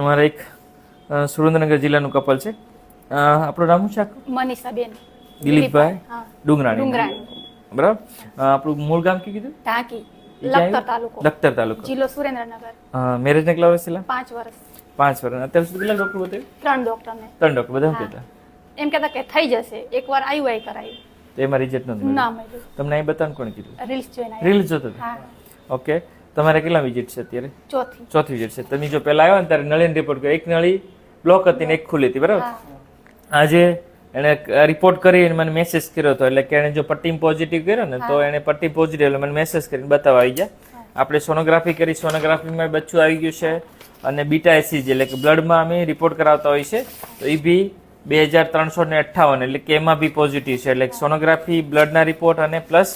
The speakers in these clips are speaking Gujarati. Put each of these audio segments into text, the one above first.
અમારા એક સુરેન્દ્રનગર જિલ્લાનું કપલ છે. આપણું નામ શું છે મનીષાબેન. દિલીપભાઈ ડુંગરાણી. બરાબર? આપણું મૂળ ગામ કયું કીધું? ટાંકી લખતર તાલુકો. લખતર તાલુકો. જિલ્લો સુરેન્દ્રનગર. મેરેજ ને કેટલા વર્ષ થયેલા? પાંચ વર્ષ. પાંચ વર્ષ. અત્યાર સુધી કેટલા ડોક્ટર બતાવ્યું? ત્રણ ડોક્ટરને ત્રણ ડોક્ટર બધા કહેતા? એમ કહેતા કે થઈ જશે. એકવાર આવ્યું આઈ કરાયું. તો એમાં રિઝલ્ટ નથી ના તમને અહીં બતાવવાનું કોણ કીધું? રીલ્સ જોઈને આવ્યા રીલ જોતો ઓકે તમારે કેટલા વિઝિટ છે અત્યારે? ચોથી. ચોથી વિઝિટ છે. તમે જો પહેલા આવ્યા ને ત્યારે નળીને રિપોર્ટ કર્યો. એક નળી બ્લોક હતી ને એક ખુલ્લી હતી બરાબર? આજે એણે રિપોર્ટ કરી અને મને મેસેજ કર્યો હતો. એટલે કે એણે જો પટ્ટી પોઝિટિવ કર્યો ને તો એણે પટ્ટી પોઝિટિવ એટલે મને મેસેજ કરીને બતાવવા આવી ગયા. આપણે સોનોગ્રાફી કરી. સોનોગ્રાફીમાં બચ્ચું આવી ગયું છે અને બીટા એસીજી એટલે કે બ્લડમાં અમે રિપોર્ટ કરાવતા હોય છે. તો એ બી બે હજાર ત્રણસો ને અઠ્ઠાવન એટલે કે એમાં બી પોઝિટિવ છે. એટલે સોનોગ્રાફી બ્લડના રિપોર્ટ અને પ્લસ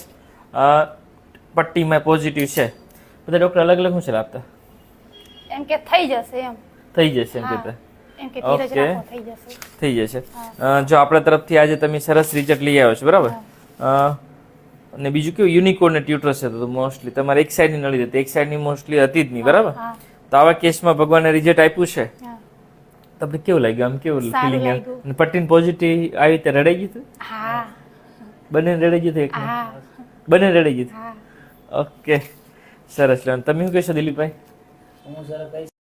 પટ્ટીમાં પોઝિટિવ છે. બધા ડોક્ટર અલગ અલગ શું સલાહ આપતા એમ કે થઈ જશે એમ. થઈ જશે એમ કહેતા. ઓકે. થઈ જશે. જો આપણા તરફથી આજે તમે સરસ રિઝલ્ટ લઈ આવ્યો છો બરાબર? અને બીજું કેવું યુનિકોડ ને ટ્યુટરસ હતું મોસ્ટલી તમારે એક સાઈડની નળી હતી એક સાઈડની મોસ્ટલી હતી જ નહીં બરાબર? તો આવા કેસમાં ભગવાને રિઝલ્ટ આપ્યું છે? તમને કેવું લાગ્યું? આમ કેવું ફિલિંગ પટ્ટીન પોઝિટિવ આવી રીતે રડાઈ ગયું હતું? બંને રડાઈ ગયું હતું? બંને રડાઈ ગયું હતું? ઓકે. સરસ તમે શું કહેશો દિલીપભાઈ? હું સર